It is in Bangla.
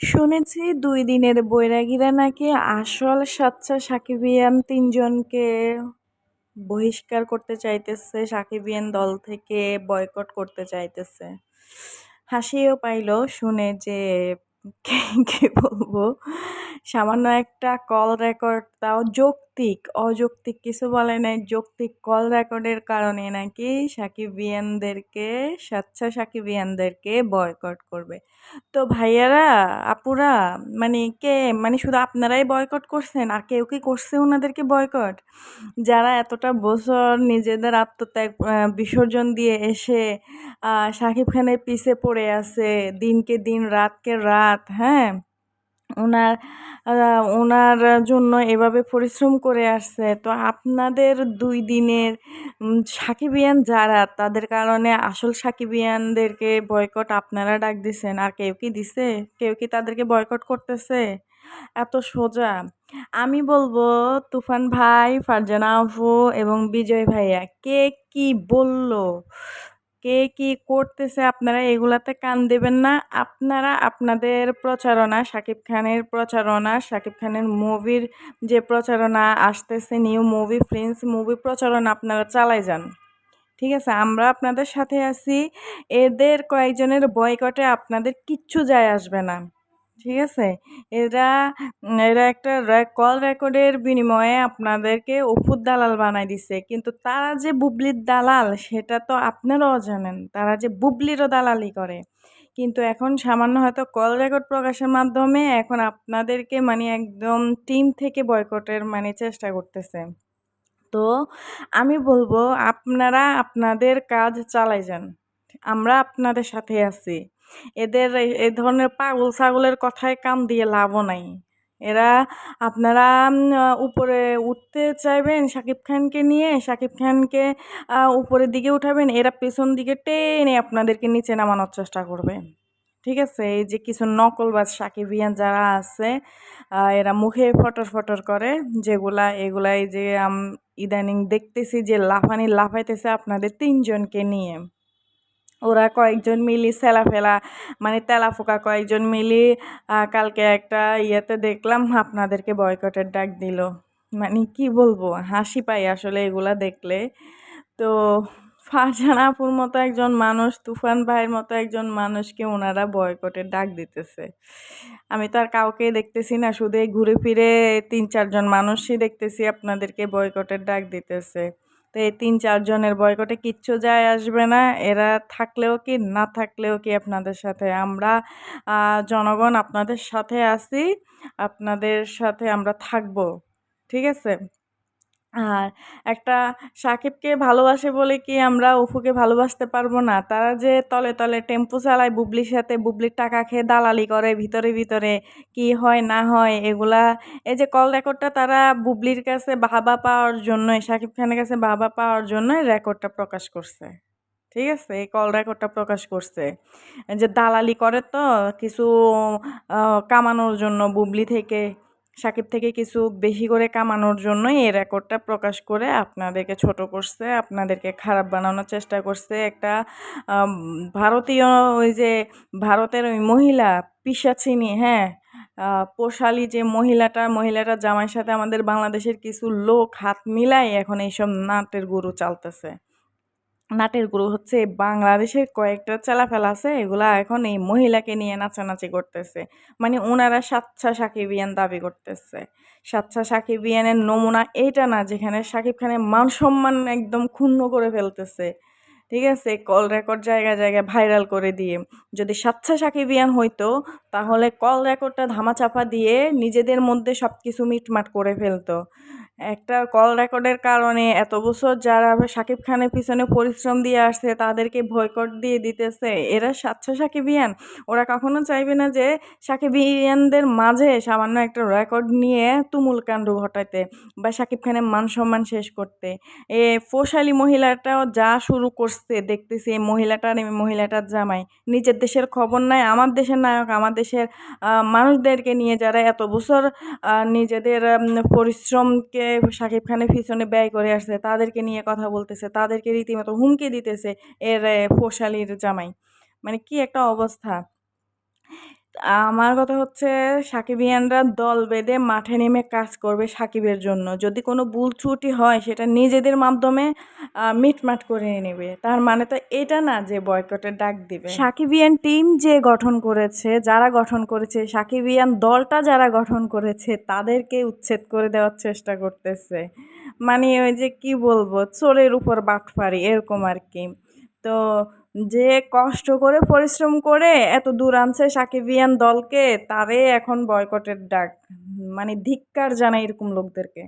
শুনেছি দুই দিনের বৈরাগীরা নাকি আসল সাচ্চা সাকিবিয়ান তিনজনকে বহিষ্কার করতে চাইতেছে সাকিবিয়ান দল থেকে বয়কট করতে চাইতেছে। হাসিও পাইল, শুনে যে কে বলব? সামান্য একটা কল রেকর্ড তাও যৌক্তিক, অযৌক্তিক কিছু বলে নাই। যৌক্তিক কল রেকর্ডের কারণে নাকি সাকিবিয়ানদেরকে, স্বেচ্ছা সাকিবিয়ানদেরকে বয়কট করবে। তো ভাইয়ারা, আপুরা মানে কে? মানে শুধু আপনারাই বয়কট করছেন, আর কেউ কি করছে ওনাদেরকে বয়কট যারা এতটা বছর নিজেদের আত্মত্যাগ বিসর্জন দিয়ে এসে সাকিব খানের পিছে পড়ে আছে, দিনকে দিন, রাতকে রাত হ্যাঁ? ওনার ওনার জন্য এভাবে পরিশ্রম করে আসছে। তো আপনাদের দুই দিনের সাকিবিয়ান যারা, তাদের কারণে আসল সাকিবিয়ানদেরকে বয়কট আপনারা ডাক দিছেন। আর কেউ কি দিছে? কেউ কি তাদেরকে বয়কট করতেছে? এত সোজা। আমি বলব, তুফান ভাই, ফারজানা আফু এবং বিজয় ভাইয়া, কে কি বলল? কে কি করতেছে আপনারা এগুলাতে কান দেবেন না। আপনারা আপনাদের প্রচারণা, শাকিব খানের প্রচারণা, শাকিব খানের মুভির যে প্রচারণা আসতেছে নিউ মুভি ফ্রেন্স মুভি প্রচারণা আপনারা চালাই যান। ঠিক আছে, আমরা আপনাদের সাথে আছি। এদের কয়েকজনের বয়কটে আপনাদের কিচ্ছু যায় আসবে না। ঠিক আছে? এরা এরা একটা কল রেকর্ডের বিনিময়ে আপনাদেরকে ওষুধ দালাল বানাই দিছে। কিন্তু তারা যে বুবলির দালাল, সেটা তো আপনারাও জানেন। তারা যে বুবলিরও দালালি করে। কিন্তু এখন সামান্য হয়তো কল রেকর্ড প্রকাশের মাধ্যমে এখন আপনাদেরকে মানে একদম টিম থেকে বয়কটের মানে চেষ্টা করতেছে। তো আমি বলব, আপনারা আপনাদের কাজ চালাই যান। আমরা আপনাদের সাথে আছি। এদের এ ধরনের পাগল ছাগলের কথায় কাম দিয়ে লাভও নাই। এরা আপনারা উপরে উঠতে চাইবেন শাকিব খানকে নিয়ে, শাকিব খানকে উপরের দিকে উঠাবেন, এরা পেছন দিকে টেনে আপনাদেরকে নিচে নামানোর চেষ্টা করবে। ঠিক আছে? এই যে কিছু নকলবাজ সাকিবিয়ান যারা আছে এরা মুখে ফটর ফটর করে, যেগুলা এগুলা এই যে ইদানিং দেখতেছি যে লাফানি লাফাইতেছে আপনাদের তিনজনকে নিয়ে। ওরা কয়েকজন মিলি ফেলা মানে তেলা তেলাফোকা কয়েকজন মিলি কালকে একটা ইয়েতে দেখলাম আপনাদেরকে বয়কটের ডাক দিল। মানে কি বলব, হাসি পাই আসলে এগুলা দেখলে। তো ফারজান আপুর মতো একজন মানুষ, তুফান ভাইয়ের মতো একজন মানুষকে ওনারা বয়কটের ডাক দিতেছে। আমি তো আর কাউকে দেখতেছি না, শুধু ঘুরে ফিরে তিন চারজন মানুষই দেখতেছি আপনাদেরকে বয়কটের ডাক দিতেছে। তো এই তিন চারজনের বয়কটে কিচ্ছু যায় আসবে না। এরা থাকলেও কি, না থাকলেও কি আপনাদের সাথে আমরা জনগণ আপনাদের সাথে আছি, আপনাদের সাথে আমরা থাকব। ঠিক আছে? আর একটা সাকিবকে ভালোবাসে বলে কি আমরা অফুকে ভালোবাসতে পারব না? তারা যে তলে তলে টেম্পো চালায়, বুবলির সাথে বুবলির টাকা খেয়ে দালালি করে, ভিতরে ভিতরে কি হয় না হয় এগুলা, এই যে কল রেকর্ডটা তারা বুবলির কাছে বাবা পাওয়ার জন্যই, সাকিব খানের কাছে বাবা পাওয়ার জন্যই রেকর্ডটা প্রকাশ করছে। ঠিক আছে? এই কল রেকর্ডটা প্রকাশ করছে। যে দালালি করে তো কিছু কামানোর জন্য বুবলি থেকে সাকিব থেকে কিছু বেশি করে কামানোর জন্যই এই রেকর্ডটা প্রকাশ করে আপনাদেরকে ছোট করছে, আপনাদেরকে খারাপ বানানোর চেষ্টা করছে। একটা ভারতীয় ওই যে ভারতের ওই মহিলা পিসাচিনি হ্যাঁ পোষালি যে মহিলাটা মহিলাটা জামাইয়ের সাথে আমাদের বাংলাদেশের কিছু লোক হাত মিলাই এখন এইসব নাটের গুরু চালতেছে। নাটের গুরু হচ্ছে বাংলাদেশের কয়েকটা চেলাফেলা আছে, এগুলা এখন এই মহিলাকে নিয়ে নাচানাচি করতেছে। মানে ওনারা সাচ্ছা সাকিবিয়ান দাবি করতেছে। সাচ্ছা সাকিবিয়ানের নমুনা এইটা না যেখানে সাকিব খানের মান সম্মান একদম ক্ষুণ্ণ করে ফেলতেছে। ঠিক আছে? কল রেকর্ড জায়গায় জায়গায় ভাইরাল করে দিয়ে। যদি সাচ্ছা সাকিবিয়ান হইতো তাহলে কল রেকর্ডটা ধামাচাপা দিয়ে নিজেদের মধ্যে সব কিছু মিটমাট করে ফেলতো। একটা কল রেকর্ডের কারণে এত বছর যারা সাকিব খানের পিছনে পরিশ্রম দিয়ে আসছে, তাদেরকে ভয়কট দিয়ে দিতেছে, এরা স্বাচ্ছ সাকিবিয়ান। ওরা কখনো চাইবে না যে সাকিবিয়ানদের মাঝে সামান্য একটা রেকর্ড নিয়ে তুমুল কাণ্ড ঘটাইতে বা সাকিব খানের মান সম্মান শেষ করতে। এ ফোশালি মহিলাটাও যা শুরু করছে, দেখতেছি এই মহিলাটার এই মহিলাটার জামাই। নিজের দেশের খবর নাই, আমার দেশের নায়ক, আমার মানুষদেরকে নিয়ে যারা এত বছর নিজেদের পরিশ্রমকে সাকিব খানের পিছনে ব্যয় করে আসছে, তাদেরকে নিয়ে কথা বলতেছে, তাদেরকে রীতিমতো হুমকি দিতেছে এর ফোসালির জামাই। মানে কি একটা অবস্থা। আমার কথা হচ্ছে, সাকিবিয়ানরা দল বেঁধে মাঠে নেমে কাজ করবে সাকিবের জন্য। যদি কোনো ভুল ত্রুটি হয়, সেটা নিজেদের মাধ্যমে মিটমাট করে নেবে। তার মানে তো এটা না যে বয়কটের ডাক দিবে। সাকিবিয়ান টিম যে গঠন করেছে, যারা গঠন করেছে, সাকিবিয়ান দলটা যারা গঠন করেছে, তাদেরকে উচ্ছেদ করে দেওয়ার চেষ্টা করতেছে। মানে ওই যে কি বলব, চোরের উপর বাটফারি এরকম আর কি। তো যে কষ্ট করে পরিশ্রম করে এত দূর আনছে সাকিবিয়ান দলকে, তারে এখন বয়কটের ডাক। মানে ধিক্কার জানাই এরকম লোকদেরকে।